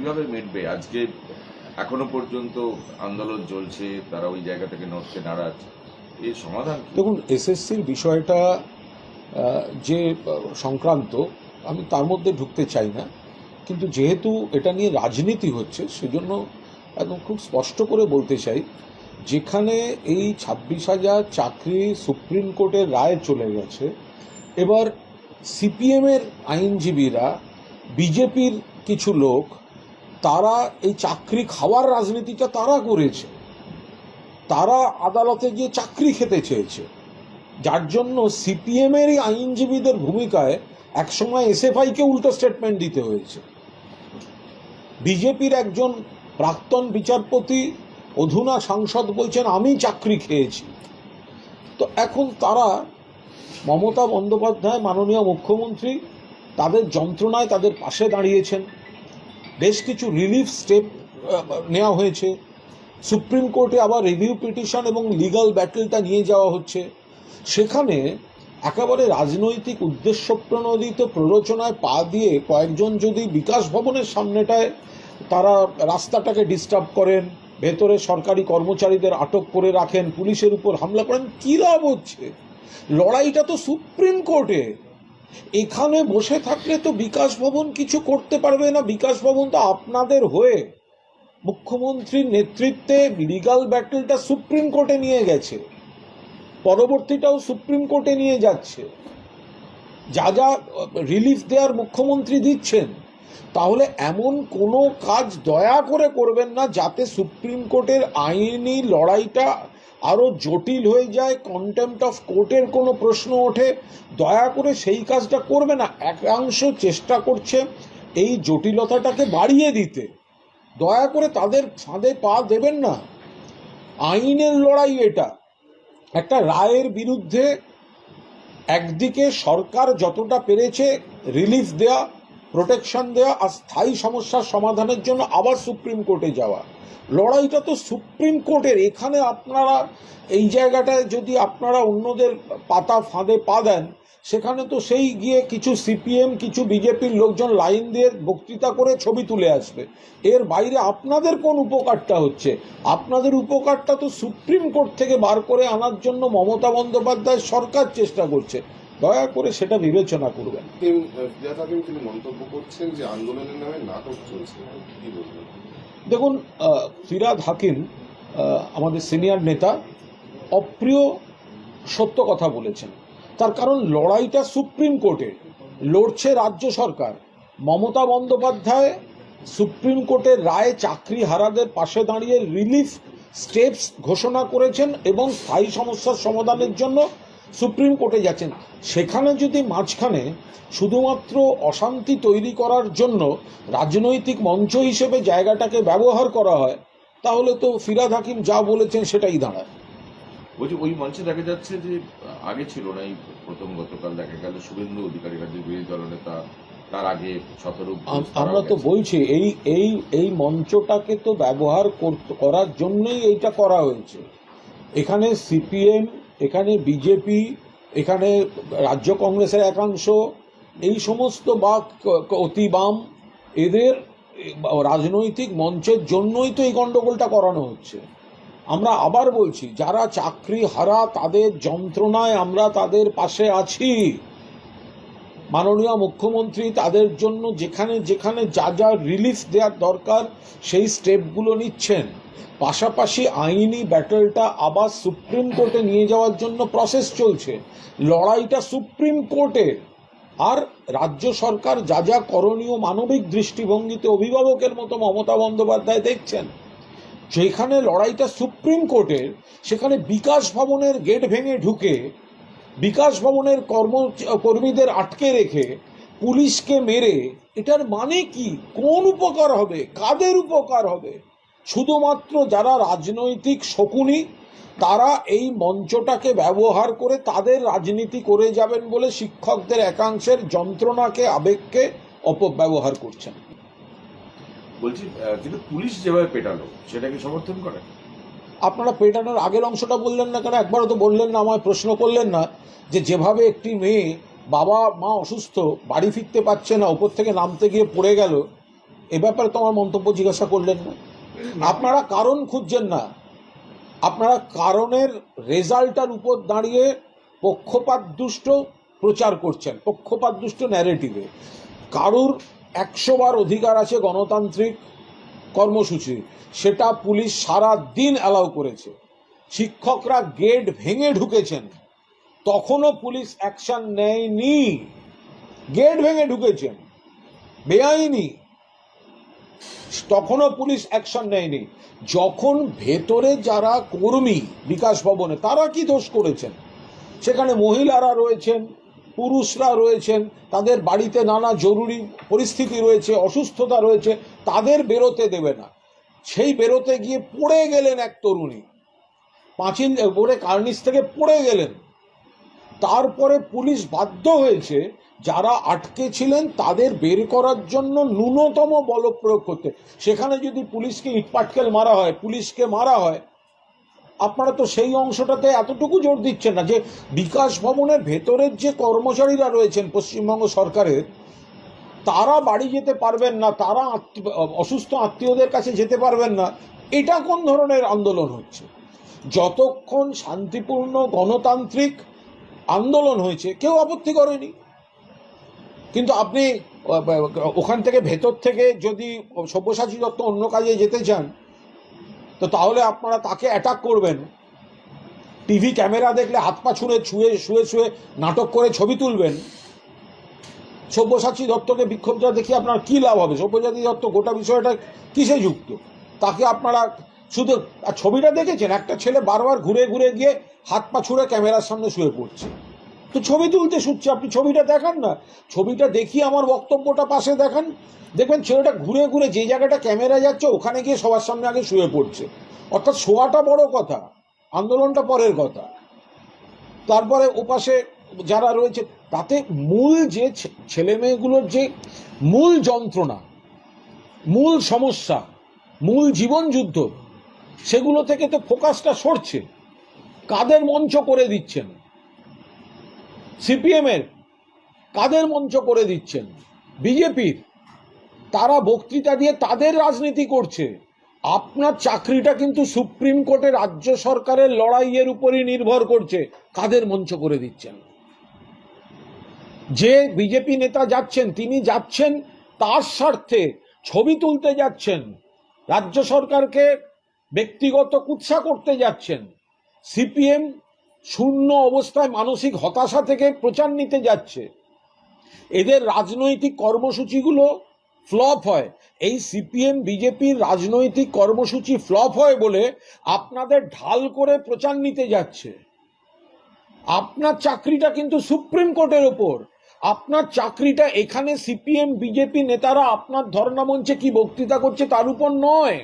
কীভাবে মিটবে? আজকে এখনও পর্যন্ত আন্দোলন চলছে, তারা ওই জায়গা থেকে নড়ছে, নারাজ। এর সমাধান দেখুন, এসএসসির বিষয়টা যে সংক্রান্ত, আমি তার মধ্যে ঢুকতে চাই না। কিন্তু যেহেতু এটা নিয়ে রাজনীতি হচ্ছে, সেজন্য একদম খুব স্পষ্ট করে বলতে চাই, যেখানে এই ছাব্বিশ হাজার চাকরি সুপ্রিম কোর্টের রায় চলে গেছে, এবার সিপিএমের আইনজীবীরা, বিজেপির কিছু লোক তারা এই চাকরি খাওয়ার রাজনীতিটা তারা করেছে। তারা আদালতে গিয়ে চাকরি খেতে চেয়েছে। যার জন্য সিপিএমেরই আইনজীবীদের ভূমিকায় একসময় এসএফআইকে উল্টো স্টেটমেন্ট দিতে হয়েছে। বিজেপির একজন প্রাক্তন বিচারপতি, অধুনা সাংসদ বলছেন, আমি চাকরি খেয়েছি। তো এখন তারা মমতা বন্দ্যোপাধ্যায়, মাননীয় মুখ্যমন্ত্রী, তাদের যন্ত্রণায় তাদের পাশে দাঁড়িয়েছেন। বেশ কিছু রিলিফ স্টেপ নেওয়া হয়েছে। সুপ্রিম কোর্টে আবার রিভিউ পিটিশন এবং লিগাল ব্যাটেলটা নিয়ে যাওয়া হচ্ছে। সেখানে একেবারে রাজনৈতিক উদ্দেশ্য প্রণোদিত প্ররোচনায় পা দিয়ে কয়েকজন যদি বিকাশ ভবনের সামনেটায় তারা রাস্তাটাকে ডিস্টার্ব করেন, ভেতরে সরকারি কর্মচারীদের আটক করে রাখেন, পুলিশের উপর হামলা করেন, কী লাভ হচ্ছে? লড়াইটা তো সুপ্রিম কোর্টে এখানে বসে থাকলে তো বিকাশ ভবন কিছু করতে পারবে না। বিকাশ ভবন তো আপনাদের হয়ে। মুখ্যমন্ত্রীর নেতৃত্বে লিগাল ব্যাটেলটা সুপ্রিম কোর্টে নিয়ে গেছে। পরবর্তীটাও সুপ্রিম কোর্টে নিয়ে যাচ্ছে। যা যা রিলিফ দেওয়ার মুখ্যমন্ত্রী দিচ্ছেন, তাহলে এমন কোনো কাজ দয়া করে করবেন না যাতে সুপ্রিম কোর্টের আইনি লড়াইটা আরও জটিল হয়ে যায় কন্টেম্পট অফ কোর্টের কোনো প্রশ্ন ওঠে। দয়া করে সেই কাজটা করবে না, একাংশ চেষ্টা করছে এই জটিলতাটাকে বাড়িয়ে দিতে। দয়া করে তাদের ফাঁদে পা দেবেন না। আইনের লড়াই এটা। একটা রায়ের বিরুদ্ধে একদিকে সরকার যতটা পেরেছে রিলিফ দেয়া প্রোটেকশন দেওয়া আর স্থায়ী সমস্যার সমাধানের জন্য আবার সুপ্রিম কোর্টে যাওয়া। লড়াইটা তো সুপ্রিম কোর্টের। এখানে আপনারা এই জায়গাটায় যদি আপনারা অন্যদের পাতা ফাঁদে পা দেন, সেখানে তো সেই গিয়ে কিছু সিপিএম, কিছু বিজেপির লোকজন লাইন দিয়ে বক্তৃতা করে ছবি তুলে আসবে। এর বাইরে আপনাদের কোন উপকারটা হচ্ছে? আপনাদের উপকারটা তো সুপ্রিম কোর্ট থেকে বার করে আনার জন্য মমতা বন্দ্যোপাধ্যায় সরকার চেষ্টা করছে। দয়া করে সেটা বিবেচনা করবেন। তিনি মন্তব্য করছেন যে আন্দোলনের নামে নাটক চলছে। দেখুন ফিরাদ হাকিম আমাদের সিনিয়র নেতা, অপ্রিয় সত্য কথা বলেছেন। তার কারণ লড়াইটা সুপ্রিম কোর্টে, লড়ছে রাজ্য সরকার। মমতা বন্দ্যোপাধ্যায় সুপ্রিম কোর্টের রায়ে চাকরি হারাদের পাশে দাঁড়িয়ে রিলিফ স্টেপস ঘোষণা করেছেন এবং স্থায়ী সমস্যার সমাধানের জন্য সুপ্রিম কোর্টে যাচ্ছেন। সেখানে যদি মাঝখানে শুধুমাত্র অশান্তি তৈরি করার জন্য রাজনৈতিক মঞ্চ হিসেবে জায়গাটাকে ব্যবহার করা হয় তাহলে তো ফিরাদ হাকিম যা বলেছেন সেটাই দাঁড়ায়। বলছি ওই মঞ্চে দেখা যাচ্ছে যে আগে ছিল না এই প্রথম গতকাল দেখা গেল শুভেন্দু অধিকারী রাজ্যের বিরোধী দলনেতা তার আগে ঘোষ আমরা তো। বলছি এই এই এই মঞ্চটাকে তো ব্যবহার কর- করার জন্যই এইটা করা হয়েছে। এখানে সিপিএম এখানে বিজেপি এখানে রাজ্য কংগ্রেসের একাংশ, এই সমস্ত বা অতি বাম, এদের রাজনৈতিক মঞ্চের জন্যই তো এই গণ্ডগোলটা করানো হচ্ছে। আমরা আবার বলছি, যারা চাকরি হারা তাদের যন্ত্রণায় আমরা তাদের পাশে আছি। মাননীয় মুখ্যমন্ত্রী তাদের জন্য যেখানে যেখানে যা যা রিলিফ দেওয়ার দরকার, সেই স্টেপগুলো নিচ্ছেন। পাশাপাশি আইনি ব্যাটেলটা আবার সুপ্রিম কোর্টে নিয়ে যাওয়ার জন্য প্রসেস চলছে। লড়াইটা সুপ্রিম কোর্টের আর রাজ্য সরকার যা যা করণীয় মানবিক দৃষ্টিভঙ্গিতে অভিভাবকের মতো মমতা বন্দ্যোপাধ্যায় দেখছেন। যেখানে লড়াইটা সুপ্রিম কোর্টের সেখানে বিকাশ ভবনের গেট ভেঙে ঢুকে বিকাশ ভবনের কর্ম, কর্মীদের আটকে রেখে পুলিশকে মেরে, এটার মানে কি? কোন উপকার হবে? কাদের উপকার হবে? শুধুমাত্র যারা রাজনৈতিক শকুনি, তারা এই মঞ্চটাকে ব্যবহার করে তাদের রাজনীতি করে যাবেন বলে শিক্ষকদের একাংশের যন্ত্রণাকে, আবেগকে অপব্যবহার করছেন। বলছি কিন্তু পুলিশ যেভাবে পেটালো, সেটাকে সমর্থন করে? আপনারা পেটানোর আগের অংশটা বললেন না কেন? একবারও তো বললেন না, আমায় প্রশ্ন করলেন না যে যেভাবে একটি মেয়ে বাবা, মা অসুস্থ, বাড়ি ফিরতে পারছে না, উপর থেকে নামতে গিয়ে পড়ে গেল, এ ব্যাপারে তো আমার মন্তব্য জিজ্ঞাসা করলেন না। আপনারা কারণ খুঁজছেন না। আপনারা কারণের রেজাল্টটার উপর দাঁড়িয়ে পক্ষপাত দুষ্ট প্রচার করছেন, পক্ষপাত দুষ্ট ন্যারেটিভে কারুর একশো বার অধিকার আছে গণতান্ত্রিক কর্মসূচি, সেটা পুলিশ সারা দিন অ্যালাউ করেছে। শিক্ষকরা গেট ভেঙে ঢুকেছেন। তখনও পুলিশ অ্যাকশন নেয়নি। গেট ভেঙে ঢুকেছেন। বেআইনি। তখনও পুলিশ অ্যাকশন নেয়নি। যখন ভেতরে যারা কর্মী বিকাশ ভবনে, তারা কি দোষ করেছেন? সেখানে মহিলারা রয়েছেন। পুরুষরা রয়েছেন, তাদের বাড়িতে নানা জরুরি পরিস্থিতি রয়েছে, অসুস্থতা রয়েছে, তাদের বেরোতে দেবে না। সেই বেরোতে গিয়ে পড়ে গেলেন এক তরুণী। পাঁচিল পড়ে কার্নিস থেকে পড়ে গেলেন। তারপরে পুলিশ বাধ্য হয়েছে, যারা আটকে ছিলেন, তাদের বের করার জন্য ন্যূনতম বল প্রয়োগ করতে। সেখানে যদি পুলিশকে ইটপাটকেল মারা হয়, পুলিশকে মারা হয় আপনারা তো সেই অংশটাতে এতটুকু জোর দিচ্ছেন না যে বিকাশ ভবনের ভেতরের যে কর্মচারীরা রয়েছেন পশ্চিমবঙ্গ সরকারের, তারা বাড়ি যেতে পারবেন না, তারা অসুস্থ আত্মীয়দের কাছে যেতে পারবেন না। এটা কোন ধরনের আন্দোলন হচ্ছে? যতক্ষণ শান্তিপূর্ণ গণতান্ত্রিক আন্দোলন হয়েছে, কেউ আপত্তি করেনি। কিন্তু আপনি ওখান থেকে ভেতর থেকে যদি সব্যসাচী দত্ত অন্য কাজে যেতে চান তো তাহলে আপনারা তাকে অ্যাটাক করবেন। টিভি ক্যামেরা দেখলে হাত পা ছুঁড়ে, ছুঁয়ে শুয়ে শুয়ে নাটক করে ছবি তুলবেন। সব্যসাচী দত্তকে বিক্ষোভটা দেখে আপনার কী লাভ হবে? সব্যসাচী দত্ত গোটা বিষয়টা কিসে যুক্ত? তাকে আপনারা শুধু, আর ছবিটা দেখেছেন? একটা ছেলে বারবার ঘুরে ঘুরে গিয়ে হাত পা ছুঁড়ে ক্যামেরার সামনে শুয়ে পড়ছে। তো ছবি তুলতে শুচ্ছে, আপনি ছবিটা দেখান না। ছবিটা দেখিয়ে আমার বক্তব্যটা পাশে দেখান। দেখবেন ছেলেটা ঘুরে ঘুরে যে জায়গাটা ক্যামেরা যাচ্ছে, ওখানে গিয়ে সবার সামনে আগে শুয়ে পড়ছে। অর্থাৎ শোয়াটা বড় কথা, আন্দোলনটা পরের কথা। তারপরে ওপাশে যারা রয়েছে, তাতে মূল যে ছে- ছেলেমেয়েগুলোর যে মূল যন্ত্রণা, মূল সমস্যা, মূল জীবন যুদ্ধ, সেগুলো থেকে তো ফোকাসটা সরছে। কাদের মঞ্চ করে দিচ্ছেন? সিপিএমের কাদের মঞ্চ করে দিচ্ছেন? বিজেপির। তারা বক্তৃতা দিয়ে তাদের রাজনীতি করছে। আপনার চাকরিটা কিন্তু সুপ্রিম কোর্টে রাজ্য সরকারের লড়াইয়ের উপরই নির্ভর করছে। কাদের মঞ্চ করে দিচ্ছেন? যে বিজেপি নেতা যাচ্ছেন, তিনি যাচ্ছেন তার স্বার্থে। ছবি তুলতে যাচ্ছেন। রাজ্য সরকারকে ব্যক্তিগত কুৎসা করতে যাচ্ছেন। সিপিএম শূন্য অবস্থায় মানসিক হতাশা থেকে প্রচার নিতে যাচ্ছে। এদের রাজনৈতিক কর্মসূচিগুলো ফ্লপ হয়। এই সিপিএম বিজেপির রাজনৈতিক কর্মসূচি ফ্লপ হয় বলে আপনাদের ঢাল করে প্রচার নিতে যাচ্ছে। আপনার চাকরিটা কিন্তু সুপ্রিম কোর্টের ওপর। আপনার চাকরিটা এখানে সিপিএম, বিজেপি নেতারা আপনার ধর্ণা মঞ্চে কি বক্তৃতা করছে তার উপর নয়।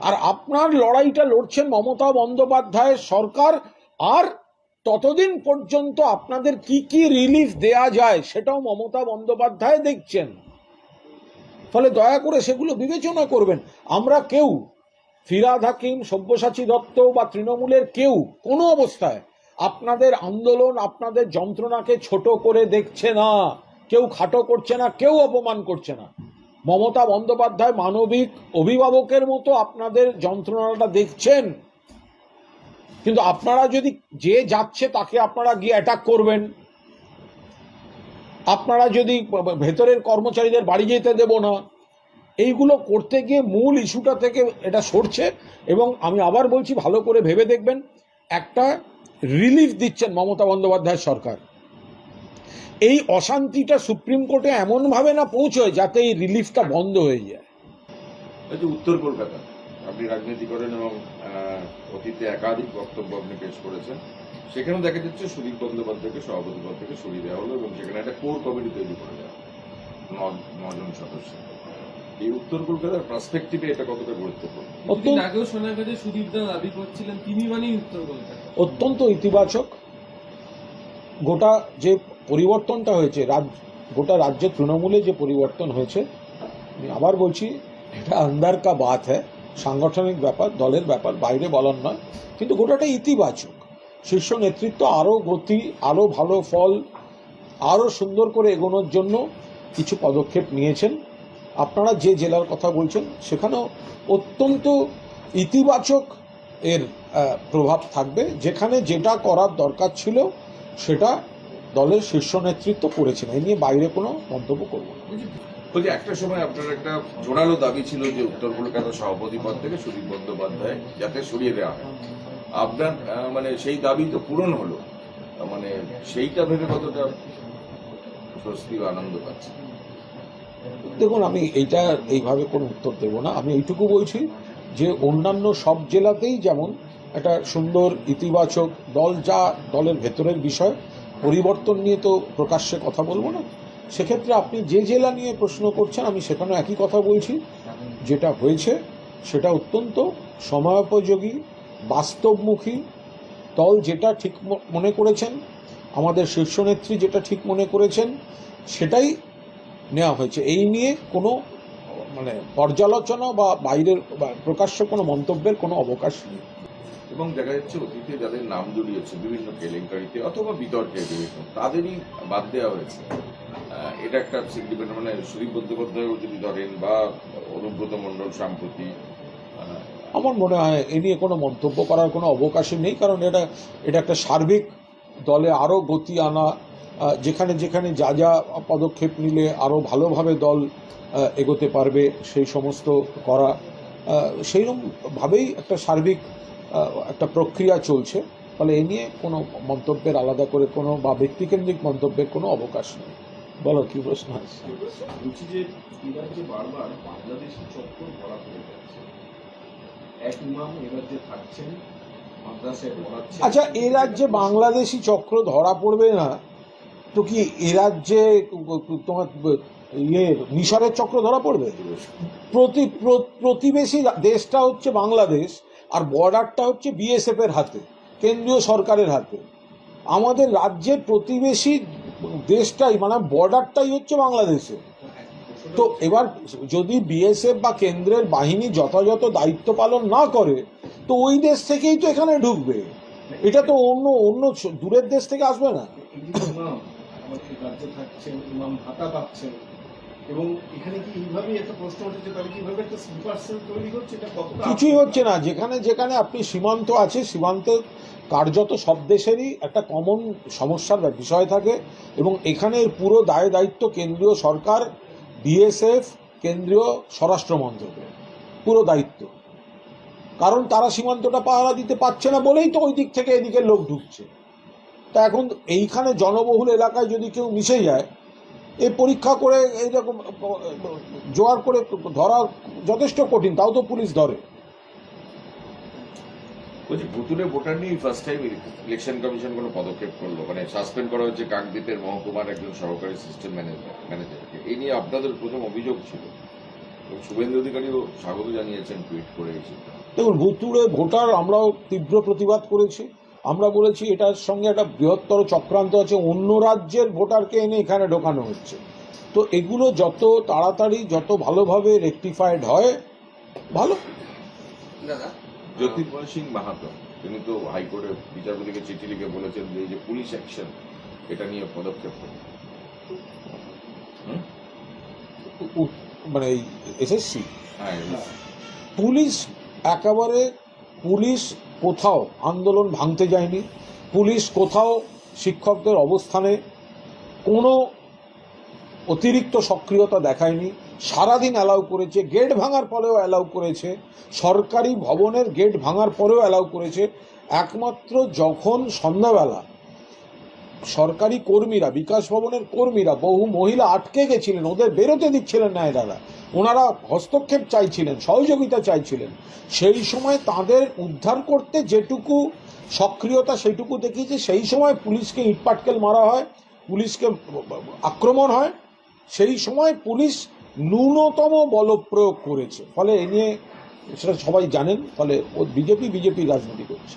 আর আপনার লড়াইটা লড়ছেন মমতা বন্দ্যোপাধ্যায়ের সরকার আর ততদিন পর্যন্ত আপনাদের কি কি রিলিফ দেয়া যায় সেটাও মমতা বন্দ্যোপাধ্যায় দেখছেন। ফলে দয়া করে সেগুলো বিবেচনা করবেন। আমরা কেউ, ফিরাদ হাকিম, সব্যসাচী দত্ত বা তৃণমূলের কেউ কোনো অবস্থায় আপনাদের আন্দোলন, আপনাদের যন্ত্রণাকে ছোট করে দেখছে না। কেউ খাটো করছে না, কেউ অপমান করছে না। মমতা বন্দ্যোপাধ্যায় মানবিক অভিভাবকের মতো আপনাদের যন্ত্রণাটা দেখছেন। কিন্তু আপনারা যদি যে যাচ্ছে তাকে আপনারা গিয়ে অ্যাটাক করবেন। আপনারা যদি ভেতরের কর্মচারীদের বাড়ি যেতে দেব না, এইগুলো করতে গিয়ে মূল ইস্যুটা থেকে এটা সরছে এবং আমি আবার বলছি, ভালো করে ভেবে দেখবেন, একটা রিলিফ দিচ্ছেন মমতা বন্দ্যোপাধ্যায় সরকার। এই অশান্তিটা সুপ্রিম কোর্টে এমনভাবে না পৌঁছয় যাতে এই রিলিফটা বন্ধ হয়ে যায়। উত্তর কলকাতা। আপনি রাজনীতি করেন এবং অতীতে একাধিক বক্তব্য আপনি পেশ করেছেন। সেখানে দেখা যাচ্ছে সুদীপ বন্দ্যোপাধ্যায়কে সভাপতি পদ থেকে সরিয়ে দেওয়া হলো এবং সেখানে একটা কোর কমিটি তৈরি করে দেওয়া নজন সদস্য। এই উত্তর কলকাতার পার্সপেক্টিভে এটা কতটা গুরুত্বপূর্ণ? আগেও শোনা গেছে সুদীপ দা দাবি করছিলেন তিনি মানেই উত্তর কলকাতা। অত্যন্ত ইতিবাচক। গোটা যে পরিবর্তনটা হয়েছে রাজ গোটা রাজ্যে তৃণমূলে যে পরিবর্তন হয়েছে আমি আবার বলছি এটা আন্দার কা বাত হ্যাঁ সাংগঠনিক ব্যাপার, দলের ব্যাপার, বাইরে বলার নয়, কিন্তু গোটাটা ইতিবাচক। শীর্ষ নেতৃত্ব আরও গতি, আরও ভালো ফল, আরও সুন্দর করে এগোনোর জন্য কিছু পদক্ষেপ নিয়েছেন। আপনারা যে জেলার কথা বলছেন, সেখানেও অত্যন্ত ইতিবাচক এর প্রভাব থাকবে। যেখানে যেটা করার দরকার ছিল, সেটা দলের শীর্ষ নেতৃত্ব করেছেন। এই নিয়ে বাইরে কোনো মন্তব্য করব না। বলছি, একটা সময় আপনার একটা জোরালো দাবি ছিল যে উত্তর কলকাতা সভাপতি পদ থেকে সুদীপ বন্দ্যোপাধ্যায় যাতে সরিয়ে দেওয়া হয়। আপনার মানে সেই দাবি তো পূরণ হলো। মানে সেইটা ভেবে কতটা স্বস্তি বা আনন্দ পাচ্ছে? দেখুন, আমি এইটা এইভাবে কোনো উত্তর দেব না। আমি এইটুকু বলছি যে অন্যান্য সব জেলাতেই যেমন একটা সুন্দর ইতিবাচক দল, যা দলের ভেতরের বিষয়, পরিবর্তন নিয়ে তো প্রকাশ্যে কথা বলব না। সেক্ষেত্রে আপনি যে জেলা নিয়ে প্রশ্ন করছেন, আমি সেখানে একই কথা বলছি। যেটা হয়েছে, সেটা অত্যন্ত সময়োপযোগী, বাস্তবমুখী। দল যেটা ঠিক মনে করেছেন, আমাদের শীর্ষ নেত্রী যেটা ঠিক মনে করেছেন, সেটাই নেওয়া হয়েছে। এই নিয়ে কোনো মানে পর্যালোচনা বা বাইরের প্রকাশ্য কোনো মন্তব্যের কোনো অবকাশ নেই। এবং দেখা যাচ্ছে অতীতে যাদের নাম জড়িয়েছে, বিভিন্ন কেলেঙ্কারিতে অথবা বিতর্কে বিভিন্ন, তাদেরই বাদ দেওয়া হয়েছে। এটা একটা সিগনিফিকেন্ট মানে সুদীপ বন্দ্যোপাধ্যায়ও যদি ধরেন বা অনুব্রত মণ্ডল সাম্প্রতি আমার মনে হয় এ নিয়ে কোনো মন্তব্য করার কোনো অবকাশই নেই, কারণ এটা এটা একটা সার্বিক দলে আরও গতি আনা যেখানে যেখানে যা যা পদক্ষেপ নিলে আরও ভালোভাবে দল এগোতে পারবে সেই সমস্ত করা সেইরকমভাবেই একটা সার্বিক একটা প্রক্রিয়া চলছে। ফলে এ নিয়ে কোনো মন্তব্যের আলাদা করে কোনো বা ব্যক্তিকেন্দ্রিক মন্তব্যের কোনো অবকাশ নেই। বলো কি প্রশ্ন আছে? বলছি যে যে বারবার বাংলাদেশি চক্কর ধরা পড়ে যাচ্ছে এক ইমাম এবার যে থাকছেন আচ্ছা এ রাজ্যে বাংলাদেশি চক্র ধরা পড়বে না তো কি এ রাজ্যে তোমার ইয়ে মিশরের চক্র ধরা পড়বে? প্রতি প্রতিবেশী দেশটা হচ্ছে বাংলাদেশ আর বর্ডারটা হচ্ছে বিএসএফ এর হাতে কেন্দ্রীয় সরকারের হাতে। আমাদের রাজ্যের প্রতিবেশী দেশটাই মানে বর্ডারটাই হচ্ছে বাংলাদেশে তো এবার যদি বিএসএফ বা কেন্দ্রের বাহিনী যথাযথ দায়িত্ব পালন না করে, তো ওই দেশ থেকেই তো এখানে ঢুকবে। এটা তো অন্য অন্য দূরের দেশ থেকে আসবে না। কিছুই হচ্ছে না। যেখানে যেখানে আপনি সীমান্ত আছে সীমান্ত কার্যত সব দেশেরই একটা কমন সমস্যার বিষয় থাকে এবং এখানে পুরো দায় দায়িত্ব কেন্দ্রীয় সরকার বিএসএফ কেন্দ্রীয় স্বরাষ্ট্র মন্ত্রকের, পুরো দায়িত্ব। কারণ তারা সীমান্তটা পাহারা দিতে পারছে না বলেই তো ওই দিক থেকে এদিকে লোক ঢুকছে। তা এখন এইখানে জনবহুল এলাকায় যদি কেউ মিশে যায় এই পরীক্ষা করে এইরকম, জোয়ার করে ধরা যথেষ্ট কঠিন, তাও তো পুলিশ ধরে। বলছি ভুতুরে ভোটার নিয়ে ফার্স্ট টাইম ইলেকশন কমিশন কোনো পদক্ষেপ করল? মানে সাসপেন্ড করা হচ্ছে কাকদ্বীপের মহকুমার একজন সহকারী সিস্টেম ম্যানেজার ম্যানেজারকে এই নিয়ে আপনাদের প্রথম অভিযোগ ছিল। শুভেন্দু অধিকারীও স্বাগত জানিয়েছেন টুইট করে এসে দেখুন ভুতুড়ে ভোটার আমরাও তীব্র প্রতিবাদ করেছি। আমরা বলেছি এটার সঙ্গে একটা বৃহত্তর চক্রান্ত আছে। অন্য রাজ্যের ভোটারকে এনে এখানে ঢোকানো হচ্ছে। তো এগুলো যত তাড়াতাড়ি যত ভালোভাবে রেকটিফাইড হয় ভালো। জ্যোতির্ময় সিং মাহাতো তিনি তো হাইকোর্টে বিচারপতিকে চিঠি লিখে বলেছেন যে এই যে পুলিশ অ্যাকশন এটা নিয়ে পদক্ষেপ? উ- মানে এসএসসি হ্যাঁ পুলিশ একেবারে পুলিশ কোথাও আন্দোলন ভাঙতে যায়নি পুলিশ কোথাও শিক্ষকদের অবস্থানে কোনো অতিরিক্ত সক্রিয়তা দেখায়নি সারাদিন অ্যালাউ করেছে গেট ভাঙার পরেও অ্যালাউ করেছে, সরকারি ভবনের গেট ভাঙার পরেও অ্যালাউ করেছে। একমাত্র যখন সন্ধ্যাবেলা সরকারি কর্মীরা, বিকাশ ভবনের কর্মীরা, বহু মহিলা আটকে গেছিলেন, ওদের বেরোতে দিচ্ছিলেন না এনারা ওনারা হস্তক্ষেপ চাইছিলেন, সহযোগিতা চাইছিলেন। সেই সময় তাদের উদ্ধার করতে যেটুকু সক্রিয়তা সেইটুকু দেখিয়েছে, সেই সময় পুলিশকে ইটপাটকেল মারা হয়, পুলিশকে আক্রমণ হয়। সেই সময় পুলিশ ন্যূনতম বলপ্রয়োগ করেছে। ফলে এ নিয়ে সেটা সবাই জানেন ফলে ও বিজেপি বিজেপি রাজনীতি করছে।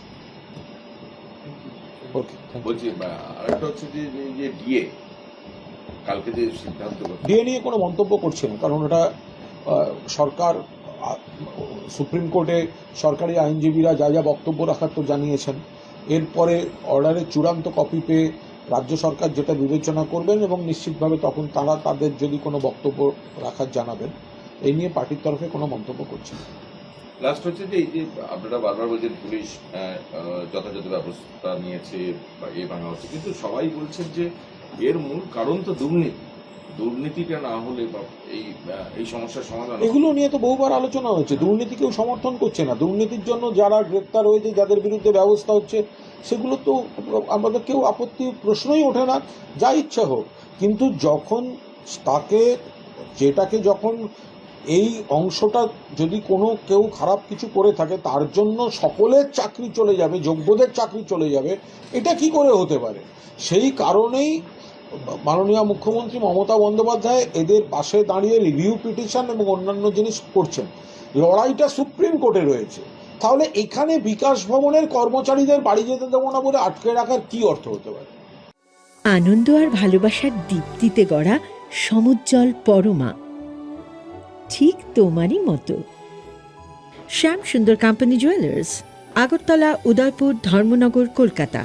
বলছি আরেকটা হচ্ছে যে যে ডিএ কালকে যে সিদ্ধান্ত ডিএ নিয়ে কোনো মন্তব্য করছি না কারণ ওটা সরকার সুপ্রিম কোর্টে সরকারি আইনজীবীরা যা যা বক্তব্য রাখার তো জানিয়েছেন। এরপরে অর্ডারের চূড়ান্ত কপি পেয়ে রাজ্য সরকার যেটা বিবেচনা করবেন এবং নিশ্চিতভাবে তখন তারা তাদের যদি কোনো বক্তব্য রাখার জানাবেন এই নিয়ে পার্টির তরফে কোনো মন্তব্য করছে না। লাস্ট হচ্ছে যে এই যে আপনারা বারবার বলছেন পুলিশ যথাযথ ব্যবস্থা নিয়েছে বা এ ভাঙা হচ্ছে কিন্তু সবাই বলছেন যে এর মূল কারণ তো দুর্নীতি। দুর্নীতিটা না হলে বা এই এই সমস্যার সমাধান এগুলো নিয়ে তো বহুবার আলোচনা হয়েছে। দুর্নীতি কেউ সমর্থন করছে না। দুর্নীতির জন্য যারা গ্রেপ্তার হয়েছে যাদের বিরুদ্ধে ব্যবস্থা হচ্ছে সেগুলো তো আমাদের কেউ আপত্তি, প্রশ্নই ওঠে না, যা ইচ্ছা হোক। কিন্তু যখন তাকে, যেটাকে যখন এই অংশটা যদি কোনো কেউ খারাপ কিছু করে থাকে, তার জন্য সকলের চাকরি চলে যাবে, যোগ্যদের চাকরি চলে যাবে, এটা কি করে হতে পারে? সেই কারণেই মাননীয় মুখ্যমন্ত্রী মমতা বন্দ্যোপাধ্যায় এদের পাশে দাঁড়িয়ে রিভিউ পিটিশন এবং অন্যান্য জিনিস করছেন। লড়াইটা সুপ্রিম কোর্টে রয়েছে। তাহলে এখানে বিকাশ ভবনের কর্মচারীদের বাড়ি যেতে দেবো না বলে আটকে রাখার কি অর্থ হতে পারে? আনন্দ আর ভালোবাসার দীপ্তিতে গড়া সমুজ্জ্বল পরমা। ঠিক তোমারই মতো। Shyam Sundar company jewellers Agartala, Udaipur, Dharmanagar, Kolkata.